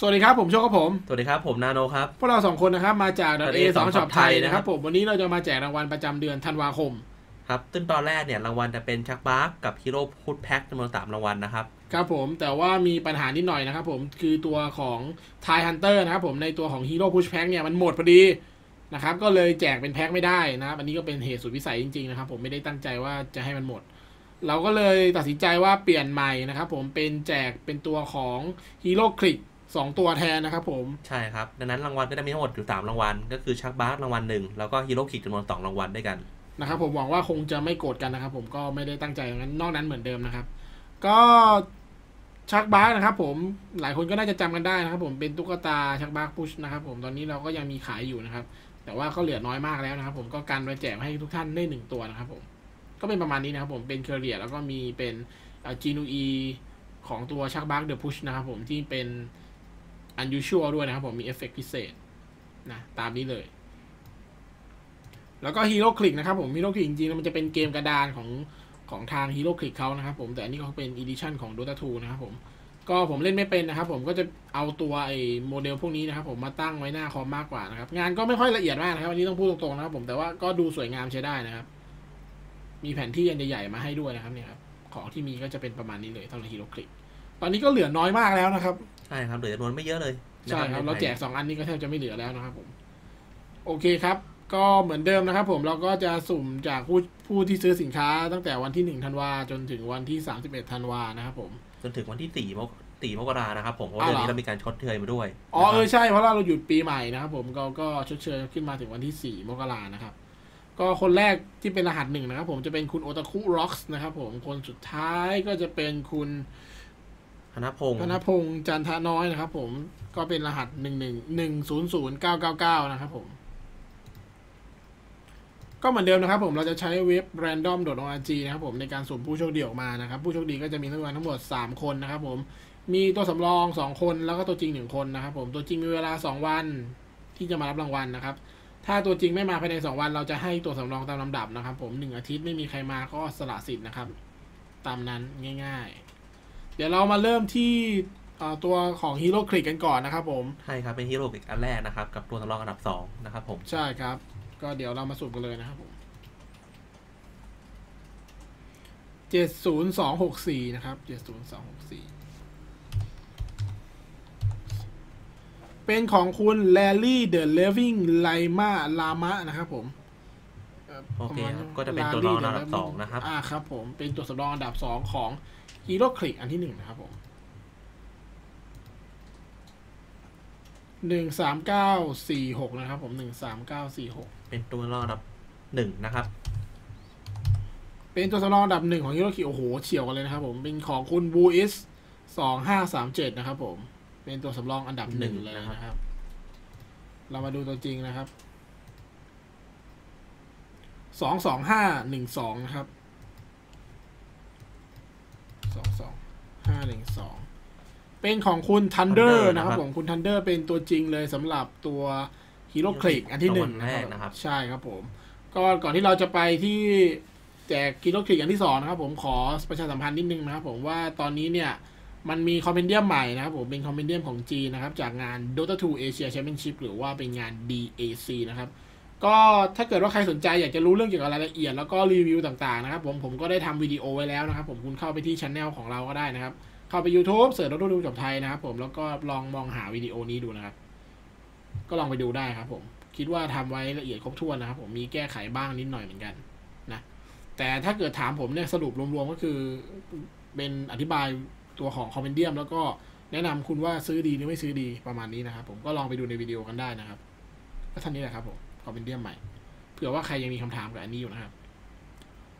สวัสดีครับ ผมโชคครับผม สวัสดีครับ ผมนาโนครับ พวกเราสองคนนะครับ มาจากดเออทสองช็อปไทยนะนะคครัรับบผม วันนี้เราจะมาแจกรางวัลประจำเดือนธันวาคม ครับซึ่งตอนแรกเนี่ยรางวัลจะเป็นชักบาร์กกับฮีโร่พุทแพ็กจำนวนสามรางวัลนะครับ ครับผม แต่ว่ามีปัญหานิดหน่อยนะครับผม คือตัวของทายฮันเตอร์นะครับผม ในตัวของฮีโร่พุชแพ็กเนี่ยมันหมดพอดีนะครับ ก็เลยแจกเป็นแพ็คไม่ได้นะครับ อันนี้ก็เป็นเหตุสุดวิสัยจริงๆนะครับ ผมไม่ได้ตั้งใจว่าจะให้มันหมดเราก็เลยตัดสินใจว่าเปลี่ยนใหม่นะครับผมเป็นแจกเป็นตัวของฮีโร่คลิก สองตัวแทนนะครับผม ใช่ครับ ดังนั้นรางวัลก็จะมีทั้งหมดอยู่สามรางวัล ก็คือชักบาร์กรางวัลหนึ่งแล้วก็ฮีโร่คิกจำนวนสองรางวัลด้วยกันนะครับผมหวังว่าคงจะไม่โกรธกันนะครับผมก็ไม่ได้ตั้งใจอย่างนั้นนอกนั้นเหมือนเดิมนะครับ ก็ชักบาร์กนะครับผมหลายคนก็น่าจะจำกันได้นะครับ ผมเป็นตุ๊กตาชักบาร์กพุชนะครับผมตอนนี้เราก็ยังมีขายอยู่นะครับ แต่ว่าก็เหลือน้อยมากแล้วนะครับ ผมก็การไปแจกให้ทุกท่านได้หนึ่งตัวนะครับ ผมก็เป็นประมาณนี้นะครับ ผมเป็นเคอร์เรียแล้วก็มีเป็นจีนูอีของตัวชักบาร์กเดอะพุชนะครับผมที่เป็น unusual ด้วยนะครับผมมีเอฟเฟกพิเศษนะตามนี้เลย แล้วก็ฮีโร่คลิกนะครับผมฮีโร่คลิกจริงๆ มันจะเป็นเกมกระดานของของทางฮีโร่คลิกเขานะครับผมแต่อันนี้เขาเป็นอีดิชั่นของ Dota 2 นะครับผมก็ผมเล่นไม่เป็นนะครับผมก็จะเอาตัวไอ้โมเดลพวกนี้นะครับผมมาตั้งไว้หน้าคอมมากกว่านะครับ งานก็ไม่ค่อยละเอียดมากนะครับอันนี้ต้องพูดตรงๆนะครับผมแต่ว่าก็ดูสวยงามใช้ได้นะครับ มีแผนที่อันใหญ่ๆมาให้ด้วยนะครับเนี่ยครับของที่มีก็จะเป็นประมาณนี้เลยสำหรับฮีโร่คลิกตอนนี้ก็เหลือน้อยมากแล้วนะครับ ใช่ครับเหลือจำนวนไม่เยอะเลยนะใช่ครับในเราไทยแจกสองอันนี้ก็แทบจะไม่เหลือแล้วนะครับผม โอเคครับ ก็เหมือนเดิมนะครับ ผมเราก็จะสุ่มจากผู้ผู้ที่ซื้อสินค้าตั้งแต่วันที่หนึ่งธันวาจนถึงวันที่สามสิบเอ็ดธันวานะครับผม จนถึงวันที่สี่มกสี่มกรานะครับผมเพราะอ้าว่าวเดือนเหรอนี้เรามีการชดเชยมาด้วยอ๋อเออนะครับใช่เพราะว่าเราหยุดปีใหม่นะครับผมก็ก็ชดเชยขึ้นมาถึงวันที่สี่มกรานะครับก็คนแรกที่เป็นรหัสหนึ่งนะครับผมจะเป็นคุณโอตาคุร็อกส์นะครับผมคนสุดท้ายก็จะเป็นคุณธ นพงศ์ธนพงษ์จันทน้อยนะครับ ผมก็เป็นรหัสหนึ่งหนึ่งหนึ่งศูนย์ศูนย์เก้าเก้าเก้านะครับผม ก็เหมือนเดิมนะครับผมเราจะใช้เว็บ random.org นะครับผมในการสุ่มผู้โชคดีออกมานะครับ ผู้โชคดีก็จะมีทั้งวันทั้งหมด3คนนะครับ ผมมีตัวสำรอง2คนแล้วก็ตัวจริง1คนนะครับ ผมตัวจริงมีเวลา2วันที่จะมารับรางวัลนะครับ ถ้าตัวจริงไม่มาภายใน2วัน เราจะให้ตัวสำรองตามลำดับนะครับ ผม1อาทิตย์ไม่มีใครมาก็สละสิทธิ์นะครับ ตามนั้นง่าย ๆ เดี๋ยวเรามาเริ่มที่เอ่อตัวของฮีโร่คลิกกันก่อนนะครับผมใช่ครับเป็นฮีโร่คิกอันแรกนะครับ กับตัวสำรองอันดับสองนะครับผมใช่ครับ ก็เดี๋ยวเรามาสุ่มกันเลยนะครับผมเจ็ดศูนย์สองหกสี่นะครับเจ็ดศูนย์สองหกสี่เป็นของคุณแลลี่เดอะเลวิงไลมาลามะนะครับผม โอเคครับก็จะเป็นตัวรองอันดับสองนะครับ อ่าครับ ผมเป็นตัวสำรองอันดับสองของฮีโร่คลิกอันที่หนึ่งนะครับผมหนึ่งสามเก้าสี่หกนะครับ ผมหนึ่งสามเก้าสี่หกเป็นตัวรองอันดับหนึ่งนะครับ เป็นตัวสำรองอันดับหนึ่งของฮิโรคิโอ้โหเฉียวกันเลยนะครับ ผมเป็นของคุณบูอิสสองห้าสามเจ็ดนะครับ ผม เป็นตัวสำรองอันดับหนึ่งหนึ่งเลยนะครับนะครับ เรามาดูตัวจริงนะครับ สองสองห้าหนึ่งสองนะครับสองสองห้าหนึ่งสองเป็นของคุณทันเดอ Thunder ร์นะครับนะครับผมคุณทันเดอร์เป็นตัวจริงเลยสำหรับตัวฮีโร่คลิกอันที่หนึ่งรางวัลแรกนะครับใช่ครับผม ก็ก่อนที่เราจะไปที่แจกฮีโร่คลิกอันที่สองนะครับผมขอประชาสัมพันธ์นิดนึงนะครับผมว่าตอนนี้เนี่ย มันมีคอมเมนเดียมใหม่นะครับผมเป็นคอมเมนเดียมของจีนนะครับ จากงาน Dota 2 Asia Championship หรือว่าเป็นงาน DAC นะครับ ก็ถ้าเกิดว่าใครสนใจอยากจะรู้เรื่องเกี่ยวกับรายละเอียดแล้วก็รีวิวต่างๆนะครับผมผมก็ได้ทำวิดีโอไว้แล้วนะครับ ผมคุณเข้าไปที่ช anel ของเราก็ได้นะครับ เข้าไป YouTube เสิร์ชดรดูจบไทยนะครับ ผมแล้วก็ลองมองหาวิดีโอนี้ดูนะครับ ก็ลองไปดูได้ครับ ผมคิดว่าทำไว้ละเอียดครบถ้วนนะครับ ผมมีแก้ไขบ้างนิดหน่อยเหมือนกันนะแต่ถ้าเกิดถามผมเนี่ยสรุปรวมๆก็คือเป็นอธิบายตัวของคอมเมนเดียม แล้วก็แนะนำคุณว่าซื้อดีหรือไม่ซื้อดีประมาณนี้นะครับ ผมก็ลองไปดูในวิดีโอกันได้นะครับก็ท่านี้แหละครับผม คอมเมนเดียมใหม่ เผื่อว่าใครยังมีคำถามกับอันนี้อยู่นะครับ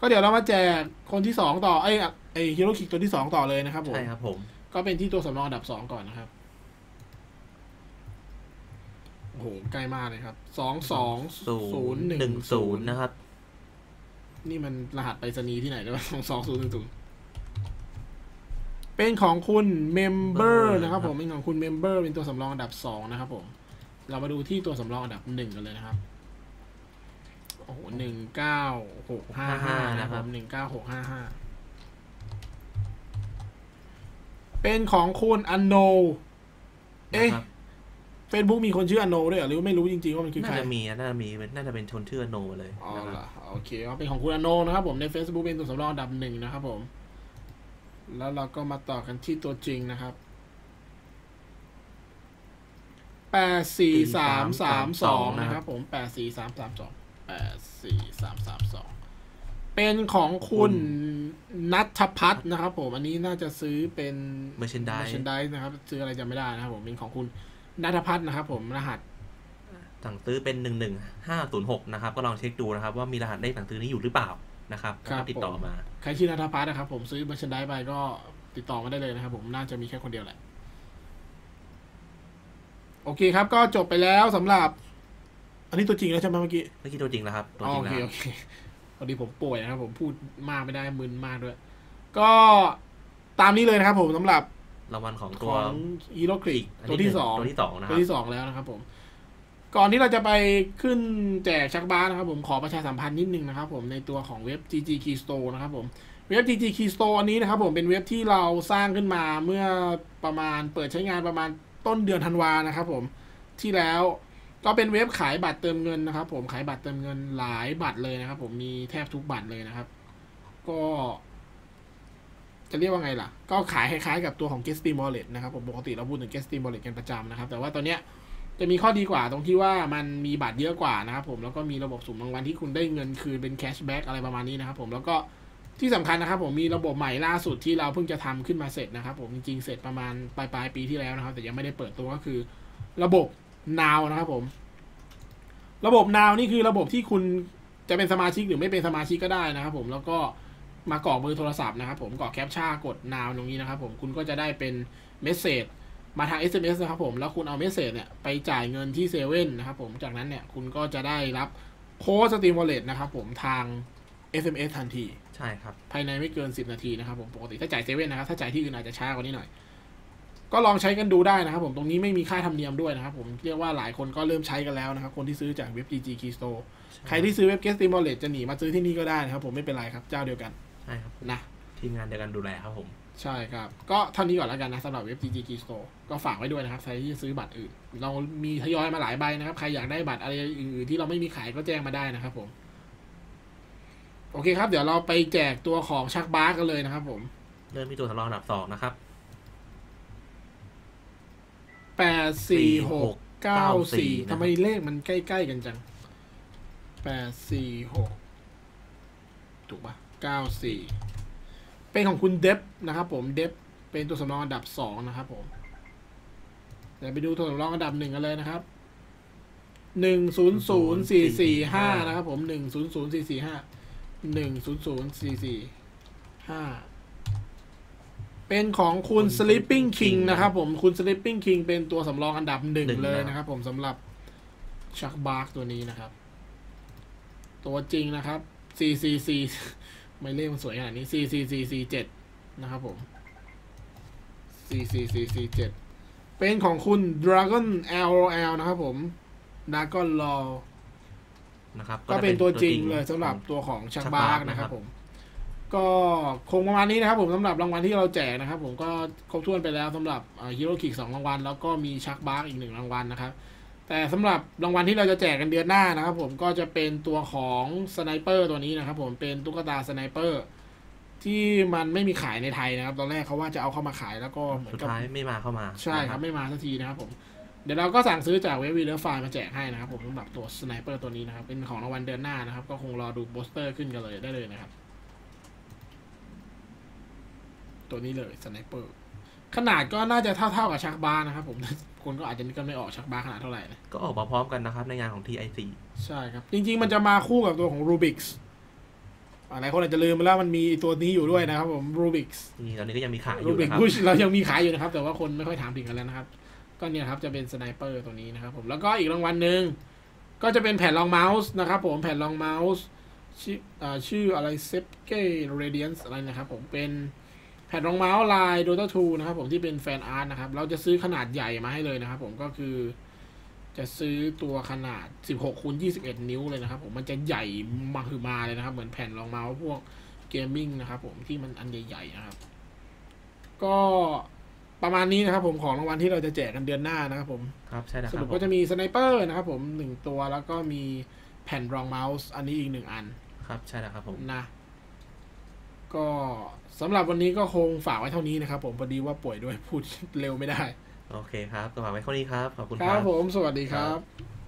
ก็เดี๋ยวเรามาแจกคนที่สองต่อไอ้ไอ้ฮีโร่คิกตัวที่สองต่อเลยนะครับผมใช่ครับผม ก็เป็นที่ตัวสำรองอันดับสองก่อนนะครับโอ้โหใกล้มากเลยครับสองสองศูนย์หนึ่งศูนย์นะครับ นี่มันรหัสไปรษณีย์ที่ไหนได้บ้างสองสองศูนย์หนึ่งศูนย์เป็นของคุณเมมเบอร์นะครับผมเป็นของคุณเมมเบอร์เป็นตัวสำรองอันดับสองนะครับผม เรามาดูที่ตัวสำรองอันดับหนึ่งกันเลยนะครับ โอ้โหหนึ่งเก้าหกห้าห้านะครับผมหนึ่งเก้าหกห้าห้าเป็นของคุณอันโน เอ๊ะนะครับเฟซบุ๊กมีคนชื่ออโนด้วยเหรอหรือว่าไม่รู้จริงๆว่ามันคือน่าใครจะมีน่าจะมีน่าจะเป็นชนชื่อโนมาเลยอ๋อนะคเหรรัอบโอเคก็เป็นของคุณอโนนะครับผมใน Facebook เป็นตัวสำรองอันดับหนึ่งนะครับผม แล้วเราก็มาต่อกันที่ตัวจริงนะครับ แปดสี่สามสามสองนะครับผมแปดสี่สามสามสองแปดสี่สามสามสองเป็นของคุณนัทพัฒน์นะครับผม อันนี้น่าจะซื้อเป็นเมอร์เชนไดเชนไดนะครับ ซื้ออะไรจำไม่ได้นะครับผมเป็นของคุณนัทพัฒน์นะครับผมรหัสสั่งซื้อเป็นหนึ่งหนึ่งห้าศูนย์หกนะครับ ก็ลองเช็คดูนะครับ ว่ามีรหัสเลขสั่งซื้อนี้อยู่หรือเปล่านะครับครับก็ติดต่อผมมา ใครชื่อนัทพัฒน์นะครับ ผมซื้อบัชชันไดไปก็ติดต่อมาได้เลยนะครับ ผมน่าจะมีแค่คนเดียวแหละ โอเคครับ ก็จบไปแล้วสำหรับ อันนี้ตัวจริงแล้วใช่ไหมเมื่อกี้เมื่อกี้ตัวจริงแล้วครับตัวอ๋อจริงโอแล้วเคโอเคพอดีผมป่วยนะครับ ผมพูดมากไม่ได้มึนมากด้วย ก็ตามนี้เลยนะครับ ผมสำหรับรางวัลของขตัวองอีโรคลิกอันตัวนี้ที่สอง ตัวที่สองนะคตัรัวบ ที่สองแล้วนะครับผม ก่อนที่เราจะไปขึ้นแจกชักบ้านะครับผมขอประชาสัมพันธ์นิดนึงนะครับผมในตัวของเว็บ GG Key Store นะครับผมเว็บ GG Key Store อันนี้นะครับผมเป็นเว็บที่เราสร้างขึ้นมาเมื่อประมาณเปิดใช้งานประมาณ ต้นเดือนธันวานะครับผมที่แล้วก็เป็นเว็บขายบัตรเติมเงินนะครับ ผมขายบัตรเติมเงินหลายบัตรเลยนะครับ ผมมีแทบทุกบัตรเลยนะครับ ก็ จะเรียกว่าไงล่ะ ก็ขายคล้ายๆกับตัวของ Get Steam Wallet นะครับผมปกติเราพูดถึง Get Steam Wallet กันประจำนะครับ แต่ว่าตอนเนี้ยจะมีข้อดีกว่าตรงที่ว่ามันมีบัตรเยอะกว่านะครับผมแล้วก็มีระบบสุ่มรางวัลที่คุณได้เงินคืนเป็นแคชแบ็กอะไรประมาณนี้นะครับผมแล้วก็ ที่สำคัญนะครับผมมีระบบใหม่ล่าสุดที่เราเพิ่งจะทำขึ้นมาเสร็จนะครับ ผมจริงๆเสร็จประมาณปลายปลายปีที่แล้วนะครับ แต่ยังไม่ได้เปิดตัวก็คือ ระบบ Now นะครับผม ระบบ Now นี่คือระบบที่คุณจะเป็นสมาชิกหรือไม่เป็นสมาชิกก็ได้นะครับ ผมแล้วก็มากรอกเบอร์โทรศัพท์นะครับ ผมกรอกแคปชั่นกดนาวตรงนี้นะครับ ผมคุณก็จะได้เป็นเมสเซจมาทาง SMS นะครับผมแล้วคุณเอาเมสเซจเนี่ยไปจ่ายเงินที่เซเว่นนะครับผมจากนั้นเนี่ยคุณก็จะได้รับโค้ดสตรีมวอลเล็ตนะครับผมทาง SMS ทันที ใช่ครับ ภายในไม่เกิน10นาทีนะครับผมปกติถ้าจ่ายเซเว่นนะครับถ้าจ่ายที่อื่นอาจจะช้ากว่านี้หน่อย ก็ลองใช้กันดูได้นะครับผมตรงนี้ไม่มีค่าธรรมเนียมด้วยนะครับผมเรียกว่าหลายคนก็เริ่มใช้กันแล้วนะครับคนที่ซื้อจากเว็บ GG Key Store ใครที่ซื้อเว็บ Get Steam Wallet จะหนีมาซื้อที่นี่ก็ได้นะครับผมไม่เป็นไรครับเจ้าเดียวกันใช่ครับนะทีมงานเดียวกันดูแลครับผมใช่ครับ ก็เท่านี้ก่อนแล้วกันนะสำหรับเว็บ GG Key Store ก็ฝากไว้ด้วยนะครับใครที่จะซื้อบัตรอื่น เรามีทยอยมาหลายใบนะครับใครอยากได้บัตรอะไรอื่นๆที่เราไม่มีขายก็แจ้งมาได้นะครับผม โอเคครับ เดี๋ยวเราไปแจกตัวของชักบาร์กันเลยนะครับผม เริ่มที่ตัวสำรองอันดับสองนะครับแปดสี่หกเก้าสี่94ทำไมเลขมันใกล้ๆกันจังแปดสี่หกถูกปะเก้าสี่เป็นของคุณเดฟนะครับผมเดฟเป็นตัวสำรองอันดับสองนะครับผมเดี๋ยวไปดูตัวสำรองอันดับหนึ่งกันเลยนะครับหนึ่งศูนย์ศูนย์สี่สี่ห้านะครับผมหนึ่งศูนย์ศูนย์สี่สี่ห้า หนึ่งศูนย์ศูนย์สี่สี่ห้าเป็นของคุณ Sleeping King นะครับผมคุณ Sleeping King เป็นตัวสำรองอันดับหนึ่งหนึ่งเลยนะ นะครับผมสำหรับชักบาร์กตัวนี้นะครับ ตัวจริงนะครับ 4 4 4 ไม่เลขมันสวยขนาดนี้ 4 4 4 4 7 นะครับผม 4 4 4 4 7 เป็นของคุณ Dragon LOL นะครับผม Dragon Law นะครับ ก็จะเป็นตัวจริงเลยสำหรับตัวของชักบาร์กชักบาร์กนะครับนะครับผม ก็คงประมาณนี้นะครับผมสำหรับรางวัลที่เราแจกนะครับ ผมก็ครบถ้วนไปแล้วสำหรับฮีโร่คิกสองรางวัลแล้วก็มีชักบาร์กอีกหนึ่งรางวัลนะครับแต่สำหรับรางวัลที่เราจะแจกกันเดือนหน้านะครับ ผมก็จะเป็นตัวของสไนเปอร์ตัวนี้นะครับ ผมเป็นตุ๊กตาสไนเปอร์ที่มันไม่มีขายในไทยนะครับ ตอนแรกเขาว่าจะเอาเข้ามาขายแล้วก็เหมือสุนดกับท้ายไม่มาเข้ามา ใช่ครับนะไม่มาสักทีนะครับผม เดี๋ยวเราก็สั่งซื้อจากเว็บวีเลอร์ไฟมาแจกให้นะครับผมสำหรับตัวสไนเปอร์ตัวนี้นะครับ เป็นของรางวัลเดือนหน้านะครับ ก็คงรอดูโปสเตอร์ขึ้นกันเลยได้เลยนะครับ ตัวนี้เลยสไนเปอร์ขนาดก็น่าจะเท่าๆกับชักบาร์นะครับผมคนก็อาจจะนึกกันไม่ออกชักบาร์ขนาดเท่าไหร่นะก็ออกมาพร้อมกันนะครับในงานของ TIC ใช่ครับ จริง ๆ มันจะมาคู่กับตัวของ Rubix หลายคนอาจจะลืมไปแล้วมันมีตัวนี้อยู่ด้วยนะครับผม Rubix นี่ตอนนี้ก็ยังมีขายอรูยู่บิกนะครับพุชเรายังมีขายอยู่นะครับ แต่ว่าคนไม่ค่อยถามถึงกันแล้วนะครับ ก็เนี่ยครับจะเป็นสไนเปอร์ตัวนี้นะครับผมแล้วก็อีกรางวัลหนึ่งก็จะเป็นแผ่นรองเมาส์นะครับผมแผ่นรองเมาส์ชื่ออ่าชื่ออะไรเซฟเก้เรเดียนส์อะไรนะครับผมเป็นแผ่นรองเมาส์ลาย Dota 2นะครับผมที่เป็นแฟนอาร์ตนะครับ เราจะซื้อขนาดใหญ่มาให้เลยนะครับผมก็คือ จะซื้อตัวขนาด 16คูณ21 นิ้วเลยนะครับผมมันจะใหญ่มาคือมาเลยนะครับ เหมือนแผ่นรองเมาส์พวกเกมมิ่งนะครับผมที่มันอันใหญ่ๆนะครับ ก็ ประมาณนี้นะครับผมของรางวัลที่เราจะแจกกันเดือนหน้านะครับผมครับใช่แล้วสครัรุบปผมก็จะมีสไนเปอร์นะครับผมหนึ่งตัวแล้วก็มีแผ่นรองเมาส์อันนี้อีกหนึ่งอัน ครับใช่แล้วครับผมนะ ก็สำหรับวันนี้ก็คงฝากไว้เท่านี้นะครับผมพอดีว่าป่วยด้วยพูดเร็วไม่ได้ โอเคครับก็ฝากไว้เท่านี้ครับขอบคุณคครัรับบผมสวัสดีครัครับบ